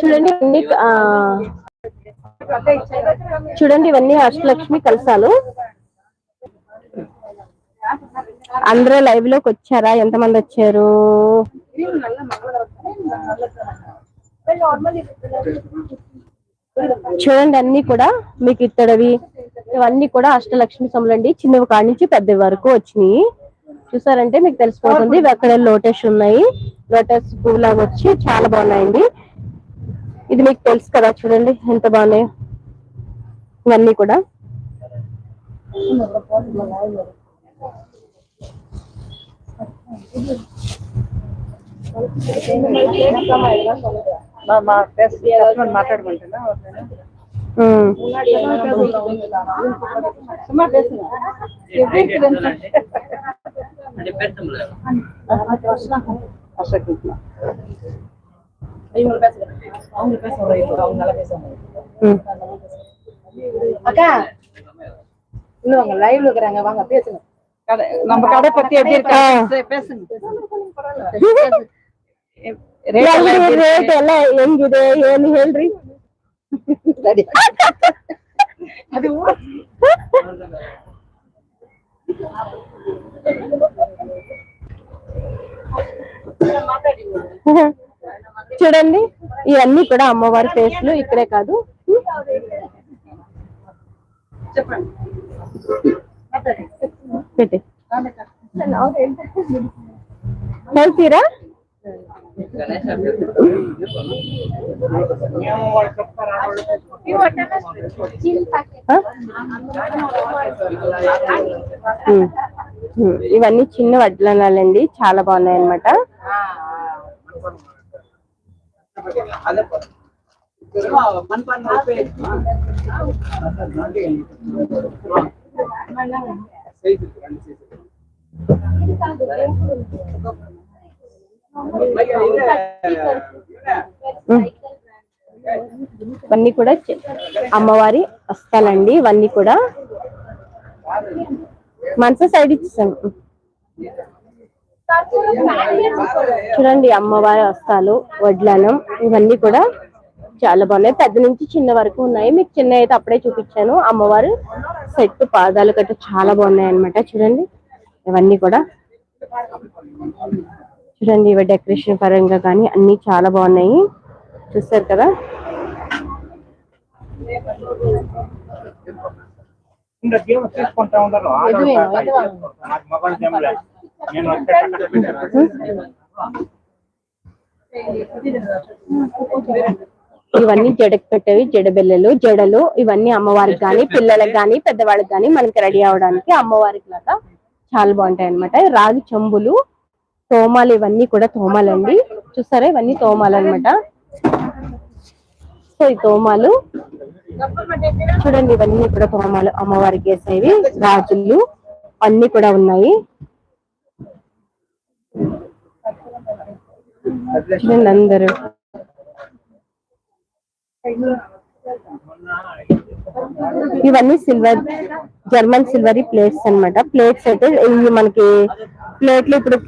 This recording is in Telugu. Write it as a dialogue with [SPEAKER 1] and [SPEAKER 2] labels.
[SPEAKER 1] చూడండి ఇవన్నీ చూడండి ఇవన్నీ అష్టలక్ష్మి కలసాలు అందరూ లైవ్లోకి వచ్చారా? ఎంతమంది వచ్చారు? చూడండి అన్ని కూడా మీకు ఇత్తడవి. ఇవన్నీ కూడా అష్టలక్ష్మి సములండి చిన్నవి కాడి నుంచి పెద్దవి వరకు వచ్చినాయి. చూసారంటే మీకు తెలిసిపోతుంది. ఇవి అక్కడ లోటస్ ఉన్నాయి. లోటస్ పువ్వులాగా వచ్చి చాలా బాగున్నాయండి. ఇది మీకు తెలుసు కదా చూడండి ఎంత బాగున్నాయి. ఇవన్నీ కూడా.
[SPEAKER 2] మాట్లాడుకుంటున్నా
[SPEAKER 1] கஷ்டப்படுத்தினா
[SPEAKER 2] அக்கா இன்னும் அவங்க லைவ்ல இருக்கிறாங்க. வாங்க பேசுங்க. நம்ம கடை பத்தி எப்படி இருக்கா? பேசுங்க. ரேட் எல்லாம் எங்குது? ஏன்னு ஹெல்ரி
[SPEAKER 1] చూడండి ఇవన్నీ కూడా అమ్మవారి ఫేస్లు ఇక్కడే కాదు. పెట్టే ఇవన్నీ చిన్న వడ్లనాలండి చాలా బాగున్నాయి అనమాట ఇవన్నీ కూడా అమ్మవారి వస్తాలండి ఇవన్నీ కూడా. మనసు సైడ్ ఇచ్చేసాను. చూడండి అమ్మవారి వస్తాలు వడ్లనం ఇవన్నీ కూడా చాలా బాగున్నాయి. పెద్ద నుంచి చిన్న వరకు ఉన్నాయి. మీకు చిన్న అయితే అప్పుడే చూపించాను. అమ్మవారు సెట్ పాదాలు గట్రా చాలా బాగున్నాయి అన్నమాట. చూడండి ఇవన్నీ కూడా. చూడండి ఇవి డెకరేషన్ పరంగా కానీ అన్ని చాలా బాగున్నాయి. చూస్తారు కదా?
[SPEAKER 3] తీసుకుంటా
[SPEAKER 1] ఇవన్నీ జడకు పెట్టేవి జడబెల్లలు జడలు ఇవన్నీ అమ్మవారికి కానీ పిల్లలకు కానీ పెద్దవాళ్ళకి కానీ మనకి రెడీ అవడానికి అమ్మవారికి లాగా చాలా బాగుంటాయి అన్నమాట రాగి చెంబులు తోమాలు ఇవన్నీ కూడా తోమాలండి. చూసారా? ఇవన్నీ తోమాలు అన్నమాట సో ఈ తోమాలు చూడండి ఇవన్నీ కూడా తోమాలు అమ్మవారికి వేసేవి. రాజులు అన్ని కూడా ఉన్నాయి. చూడండి అందరూ ఇవన్నీ సిల్వర్ జర్మన్ సిల్వర్ ప్లేట్స్ అన్నమాట. ప్లేట్స్ అయితే ఇవి మనకి ప్లేట్లు ఇప్పుడు